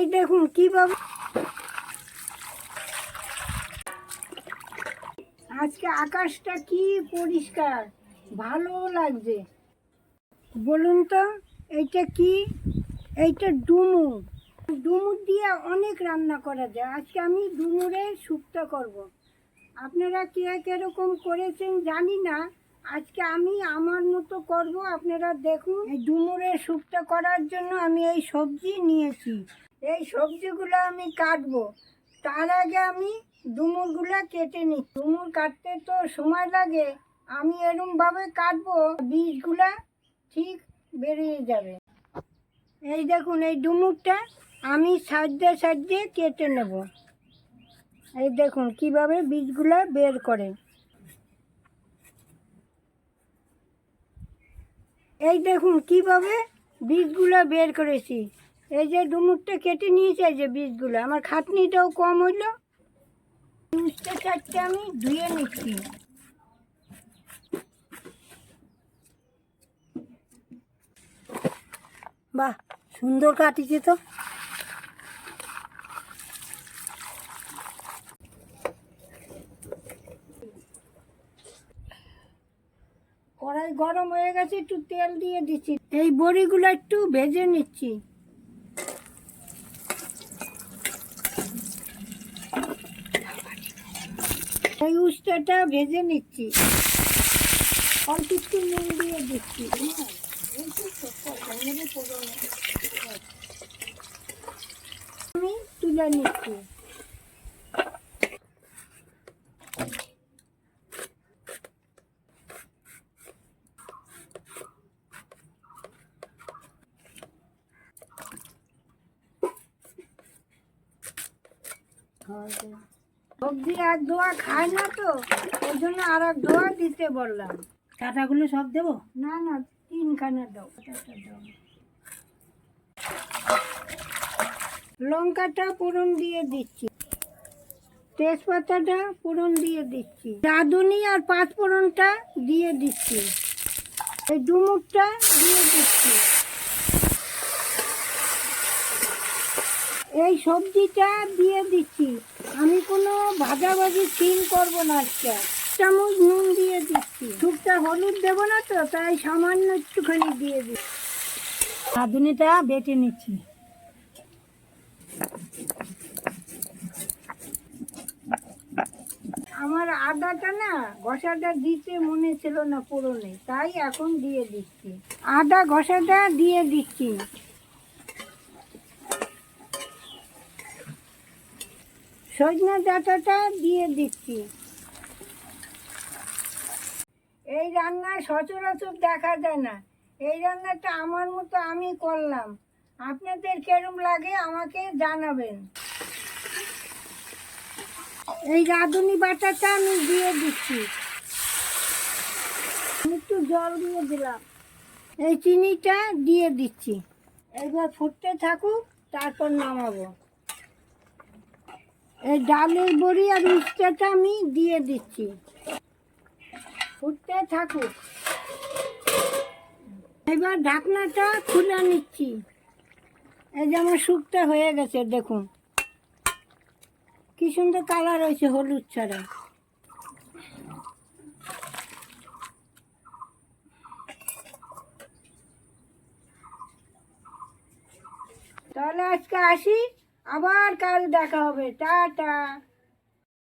এই দেখুন কীভাবে আজকে আকাশটা কি পরিষ্কার, ভালো লাগছে। বলুন তো, এইটা কি? এইটা ডুমুর। ডুমুর দিয়ে অনেক রান্না করা যায়। আজকে আমি ডুমুরে শুক্তো করব। আপনারা কে কীরকম করেছেন জানি না। আজকে আমি আমার মতো করব, আপনারা দেখুন। এই ডুমুরের শুক্তো করার জন্য আমি এই সবজি নিয়েছি। এই সবজিগুলো আমি কাটবো। তার আগে আমি ডুমুরগুলো কেটে নিই। ডুমুর কাটতে তো সময় লাগে। আমি এরমভাবে কাটবো, বীজগুলা ঠিক বেরিয়ে যাবে। এই দেখুন, এই ডুমুরটা আমি সাজতে সাজতে কেটে নেব। এই দেখুন, কীভাবে বীজগুলো বের করে। এই দেখুন, কীভাবে বীজগুলো বের করেছি। এই যে ডুমুরটা কেটে নিয়েছে যে বীজগুলো। আমার খাটনিটাও কম হইল। উস্তে চারটে আমি ধুয়ে নিচ্ছি। বাহ, সুন্দর কাটিছে তো। কড়াই গরম হয়ে গেছে, একটু তেল দিয়ে দিচ্ছি। এই বড়িগুলো একটু ভেজে নিচ্ছি। এই ভেজে নিচ্ছি। অল্প একটু নুন দিয়ে দিচ্ছি। আমি তুলে নিচ্ছি। সবজি এক ধোয়া খায় না তো ওই জন্য আর এক ধোয়া দিতে বললাম। কাঁটাগুলো সব দেবো? না না তিনখানা দাও দাও। লঙ্কাটা ফোড়ন দিয়ে দিচ্ছি। তেজপাতাটা ফোড়ন দিয়ে দিচ্ছি। রাঁধুনি আর পাঁচ ফোড়নটা দিয়ে দিচ্ছি। এই ডুমুরটা দিয়ে দিচ্ছি। এই সবজিটা দিয়ে দিচ্ছি। ভাজাভাজি সিল করব না আজকে। চামচ নুন দিয়ে দিচ্ছি। টুকটা হলুদ দেবো না তো, তাই সামান্য একটুখানি দিয়ে দিচ্ছি। রাঁধুনিটা বেটে নিচ্ছি। আমার আদাটা না, ঘষাটা দিতে মনে ছিল না পুরোনে, তাই এখন দিয়ে দিচ্ছি। আদা ঘষাটা দিয়ে দিচ্ছি। সজনা ডাঁটাটা দিয়ে দিচ্ছি। এই রান্না সচরাচর দেখা যায় না। এই রান্নাটা আমার মতো আমি করলাম। আপনাদের কেরম লাগে আমাকে জানাবেন। এই রাঁধুনি বাটাটা আমি দিয়ে দিচ্ছি। একটু জল দিয়ে দিলাম। এই চিনিটা দিয়ে দিচ্ছি। এবার ফুটতে থাকুক, তারপর নামাবো। এই ডালের বড়ি আর উচ্চাটা আমি দিয়ে দিচ্ছি। ফুটতে থাকুক। এবার ঢাকনাটা খুলে নিচ্ছি। এই যে আমার শুকটা হয়ে গেছে, দেখুন। কি সুন্দর কালার হয়েছে হলুদ ছাড়া। তাহলে আজকে আসি। আবার কাল দেখা হবে টাটা।